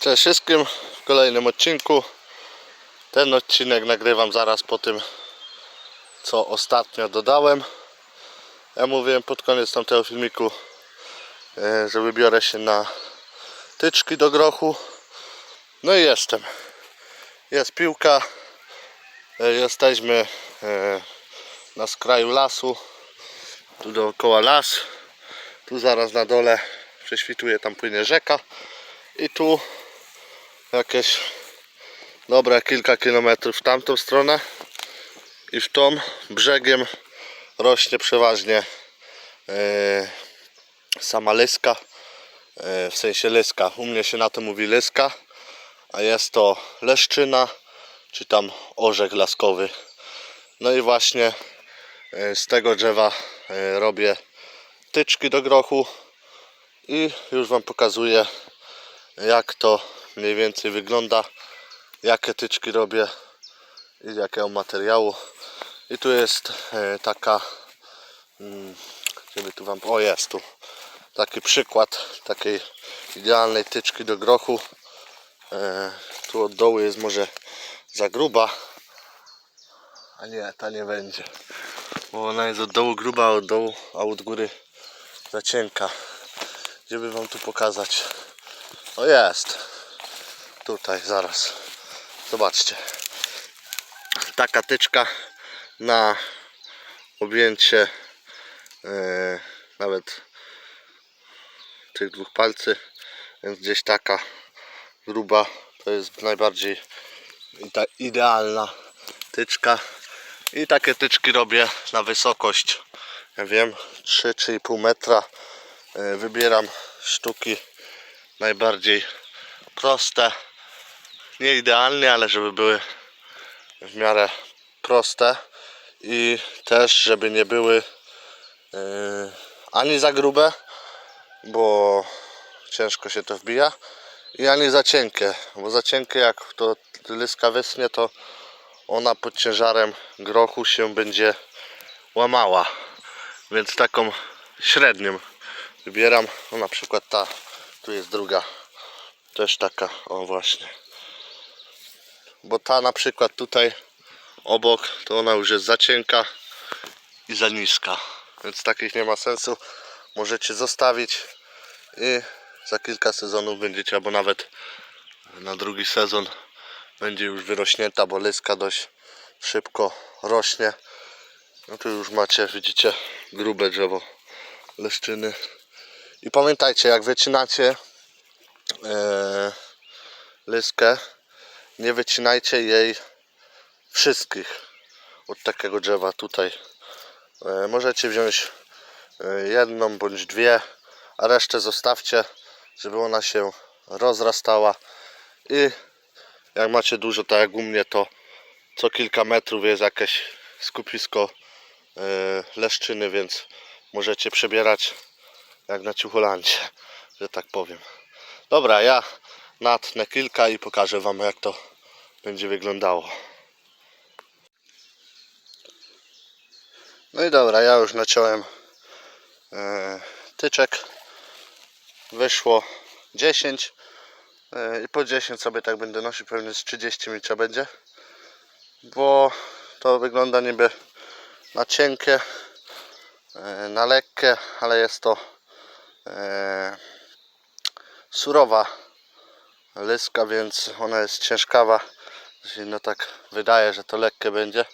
Cześć wszystkim w kolejnym odcinku. Ten odcinek nagrywam zaraz po tym, co ostatnio dodałem. Ja mówiłem pod koniec tamtego filmiku, e, że wybiorę się na tyczki do grochu. No i jestem. Jest piłka. E, Jesteśmy e, na skraju lasu. Tu dookoła las. Tu zaraz na dole prześwituje, tam płynie rzeka. I tu jakieś dobre kilka kilometrów w tamtą stronę i w tą brzegiem rośnie przeważnie e, sama lyska, e, w sensie lyska. U mnie się na to mówi lyska, a jest to leszczyna, czy tam orzech laskowy. No i właśnie e, z tego drzewa e, robię tyczki do grochu i już Wam pokazuję jak to mniej więcej wygląda, jakie tyczki robię i z jakiego materiału. I tu jest e, taka, mm, żeby tu wam, o jest tu, taki przykład takiej idealnej tyczki do grochu. E, tu od dołu jest może za gruba, a nie, ta nie będzie, bo ona jest od dołu gruba, od dołu, a od góry za cienka. Żeby wam tu pokazać. O jest. Tutaj zaraz. Zobaczcie. Taka tyczka na objęcie e, nawet tych dwóch palcy. Więc gdzieś taka gruba to jest najbardziej ide- idealna tyczka. I takie tyczki robię na wysokość, ja wiem, 3-3,5 metra. E, Wybieram sztuki najbardziej proste. Nie idealnie, ale żeby były w miarę proste i też żeby nie były yy, ani za grube, bo ciężko się to wbija i ani za cienkie, bo za cienkie jak to lyska wysnie to ona pod ciężarem grochu się będzie łamała. Więc taką średnią wybieram, o na przykład ta tu jest druga też taka, o właśnie bo ta na przykład tutaj obok to ona już jest za cienka i za niska. Więc takich nie ma sensu. Możecie zostawić i za kilka sezonów będziecie albo nawet na drugi sezon będzie już wyrośnięta, bo lyska dość szybko rośnie. No tu już macie, widzicie grube drzewo leszczyny. I pamiętajcie jak wycinacie e, lyskę nie wycinajcie jej wszystkich od takiego drzewa tutaj. E, możecie wziąć e, jedną bądź dwie a resztę zostawcie żeby ona się rozrastała. I jak macie dużo tak jak u mnie to co kilka metrów jest jakieś skupisko e, leszczyny więc możecie przebierać jak na ciucholancie że tak powiem. Dobra ja natnę kilka i pokażę wam jak to będzie wyglądało. No i dobra ja już naciąłem e, tyczek. Wyszło 10 e, i po 10 sobie tak będę nosił pewnie z 30 mi trzeba będzie bo to wygląda niby na cienkie e, na lekkie ale jest to surowa lyska, więc ona jest ciężkawa. No tak wydaje, że to lekkie będzie,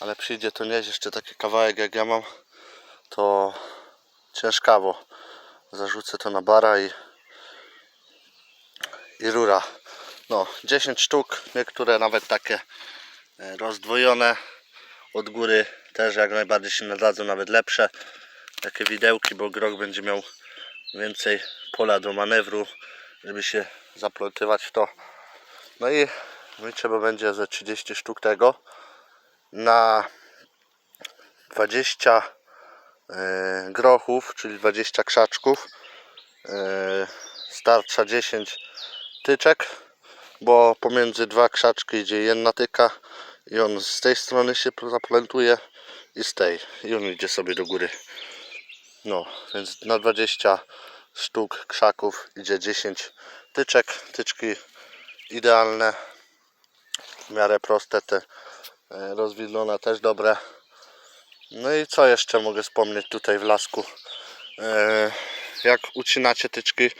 ale przyjdzie to nieść jeszcze taki kawałek jak ja mam, to ciężkawo. Zarzucę to na bara i, i rura. No, 10 sztuk, niektóre nawet takie e, rozdwojone od góry też jak najbardziej się nadadzą, nawet lepsze. Takie widełki, bo grok będzie miał więcej pola do manewru, żeby się zaplątywać w to. No i mi trzeba będzie ze 30 sztuk tego na 20 e, grochów, czyli 20 krzaczków. E, Starcza 10 tyczek, bo pomiędzy dwa krzaczki idzie jedna tyka i on z tej strony się zaplantuje i z tej i on idzie sobie do góry. No, więc na 20 sztuk krzaków idzie 10 tyczek. Tyczki idealne, w miarę proste, te e, rozwidlone też dobre. No i co jeszcze mogę wspomnieć tutaj w lasku? E, Jak ucinacie tyczki,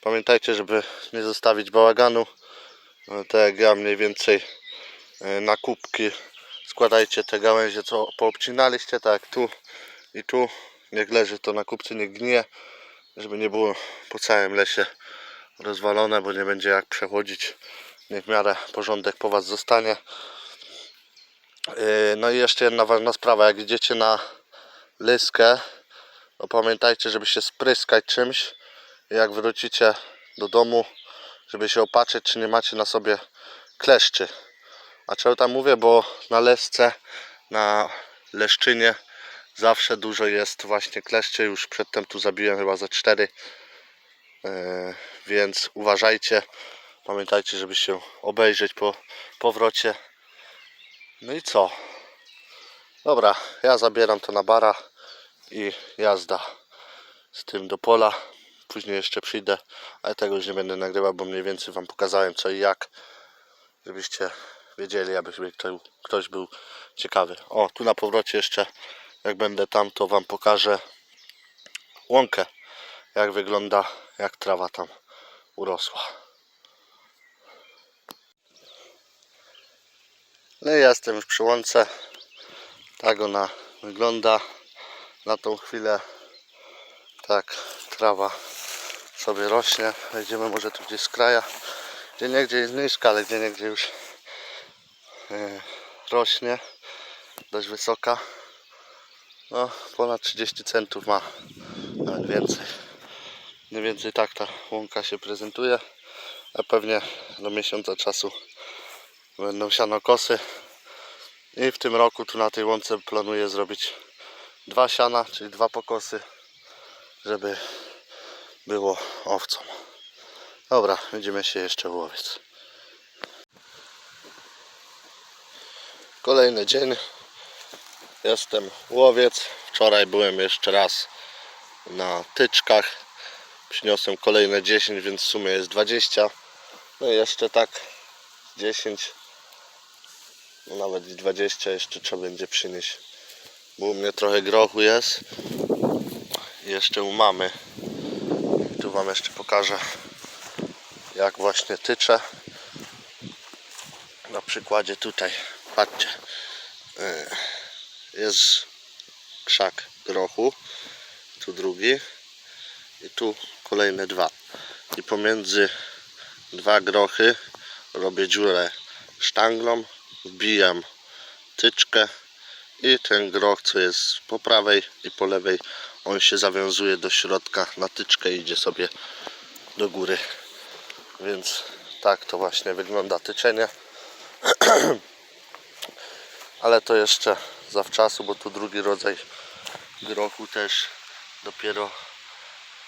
pamiętajcie, żeby nie zostawić bałaganu. No, Tak jak ja mniej więcej e, na kubki składajcie te gałęzie, co poobcinaliście, tak tu i tu. Niech leży to na kubce, nie gnije, żeby nie było po całym lesie rozwalone, bo nie będzie jak przechodzić. Niech w miarę porządek po Was zostanie. Yy, No i jeszcze jedna ważna sprawa, jak idziecie na lyskę, to pamiętajcie, żeby się spryskać czymś. Jak wrócicie do domu, żeby się opatrzyć, czy nie macie na sobie kleszczy. A czemu tam mówię, bo na lesce, na leszczynie zawsze dużo jest właśnie kleszczy. Już przedtem tu zabiłem chyba ze cztery. Yy, więc uważajcie. Pamiętajcie, żeby się obejrzeć po powrocie. No i co? Dobra, ja zabieram to na bara i jazda z tym do pola. Później jeszcze przyjdę, ale tego już nie będę nagrywał, bo mniej więcej Wam pokazałem co i jak, żebyście wiedzieli, aby ktoś był ciekawy. O, tu na powrocie jeszcze, jak będę tam, to Wam pokażę łąkę, jak wygląda, jak trawa tam urosła. No i jestem już przy łące. Tak ona wygląda na tą chwilę. Tak trawa sobie rośnie. Wejdziemy może tu gdzieś z kraja. Gdzie niegdzie jest niska, ale gdzie niegdzie już e, rośnie. Dość wysoka. No ponad 30 centów ma. Nawet więcej. Mniej więcej tak ta łąka się prezentuje. A pewnie do miesiąca czasu będą sianokosy. I w tym roku tu na tej łące planuję zrobić dwa siana, czyli dwa pokosy, żeby było owcą. Dobra, będziemy się jeszcze w łowiec. Kolejny dzień. Jestem łowiec. Wczoraj byłem jeszcze raz na tyczkach. Przyniosłem kolejne 10, więc w sumie jest 20. No i jeszcze tak 10 no nawet i 20 jeszcze trzeba będzie przynieść. Bo u mnie trochę grochu jest. Jeszcze u mamy. Tu wam jeszcze pokażę jak właśnie tyczę. Na przykładzie tutaj. Patrzcie. Jest krzak grochu. Tu drugi. I tu kolejne dwa. I pomiędzy dwa grochy robię dziurę sztanglą wbijam tyczkę i ten groch co jest po prawej i po lewej on się zawiązuje do środka na tyczkę i idzie sobie do góry więc tak to właśnie wygląda tyczenie ale to jeszcze zawczasu bo tu drugi rodzaj grochu też dopiero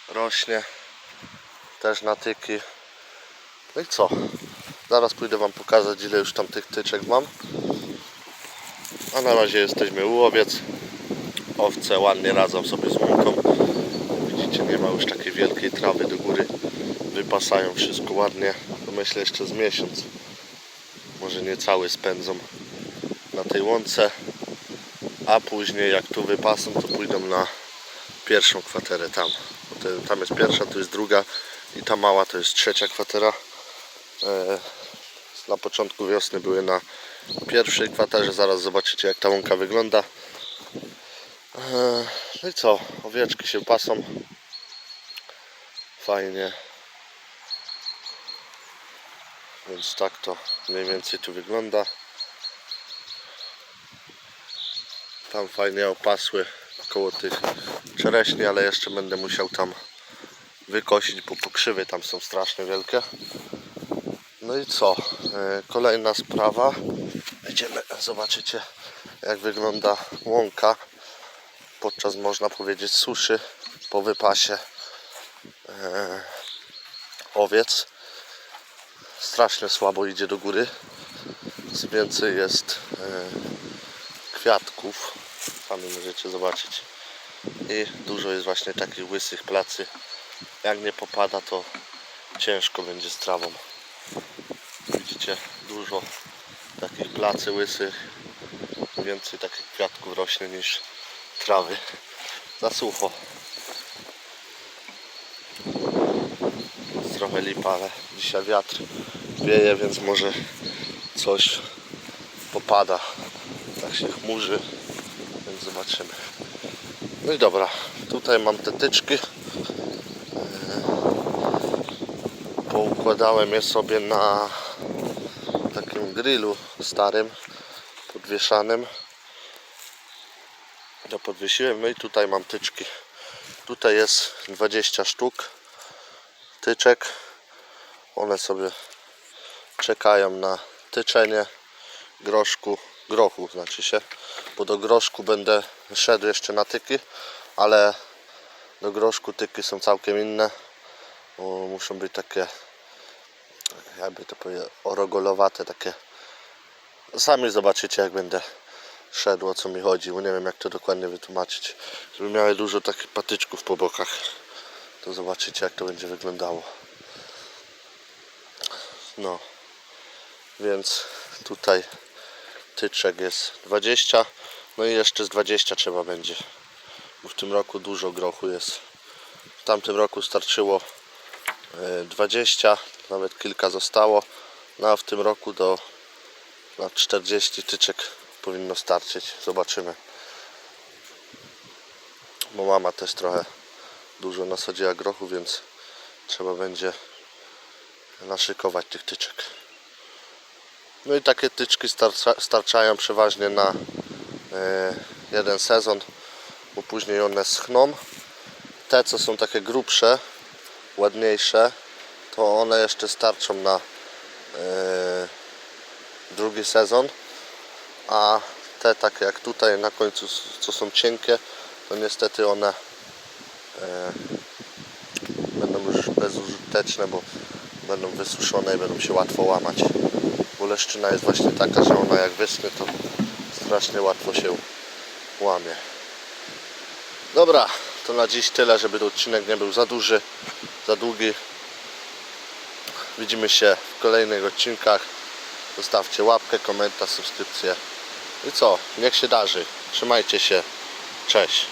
rośnie też na tyki no i co Zaraz pójdę Wam pokazać ile już tam tych tyczek mam. A na razie jesteśmy u owiec. Owce ładnie radzą sobie z łąką. Widzicie, nie ma już takiej wielkiej trawy do góry. Wypasają wszystko ładnie. To myślę jeszcze z miesiąc. Może nie cały spędzą na tej łące. A później jak tu wypasą, to pójdą na pierwszą kwaterę tam. Tam jest pierwsza, tu jest druga i ta mała to jest trzecia kwatera. E, na początku wiosny były na pierwszej kwaterze. Zaraz zobaczycie jak ta łąka wygląda. E, No i co? Owieczki się pasą. Fajnie. Więc tak to mniej więcej tu wygląda. Tam fajnie opasły koło tych czereśni, ale jeszcze będę musiał tam wykosić, bo pokrzywy tam są strasznie wielkie. No i co? E, Kolejna sprawa. Będziemy, zobaczycie jak wygląda łąka podczas można powiedzieć suszy po wypasie e, owiec. Strasznie słabo idzie do góry. Więcej jest e, kwiatków. Sami możecie zobaczyć. I dużo jest właśnie takich łysych placy. Jak nie popada to ciężko będzie z trawą. Widzicie, dużo takich placy łysych. Więcej takich kwiatków rośnie niż trawy. Za sucho. Jest trochę lipa, ale dzisiaj wiatr wieje, więc może coś popada. Tak się chmurzy, zobaczymy. No i dobra, tutaj mam te tyczki. Poukładałem je sobie na takim grillu starym, podwieszanym. To podwiesiłem, no i tutaj mam tyczki. Tutaj jest 20 sztuk tyczek. One sobie czekają na tyczenie groszku, grochu znaczy się, bo do groszku będę szedł jeszcze na tyki, ale do groszku tyki są całkiem inne, muszą być takie jakby to powiedzieć, orogolowate, takie. Sami zobaczycie jak będę szedł o co mi chodzi, bo nie wiem jak to dokładnie wytłumaczyć, żeby miały dużo takich patyczków po bokach, to zobaczycie jak to będzie wyglądało. No, więc tutaj tyczek jest 20, no i jeszcze z 20 trzeba będzie, bo w tym roku dużo grochu jest. W tamtym roku starczyło e, 20, nawet kilka zostało, no a w tym roku do na 40 tyczek powinno starczyć, zobaczymy. Bo mama też trochę dużo nasadziła grochu, więc trzeba będzie naszykować tych tyczek. No i takie tyczki starcza, starczają przeważnie na e, jeden sezon, bo później one schną. Te, co są takie grubsze, ładniejsze, to one jeszcze starczą na e, drugi sezon. A te takie jak tutaj na końcu, co są cienkie, to niestety one e, będą już bezużyteczne, bo będą wysuszone i będą się łatwo łamać. Leszczyna jest właśnie taka, że ona jak wyschnie, to strasznie łatwo się łamie. Dobra, to na dziś tyle, żeby ten odcinek nie był za duży, za długi. Widzimy się w kolejnych odcinkach. Zostawcie łapkę, komentarz, subskrypcję. I co? Niech się darzy. Trzymajcie się. Cześć.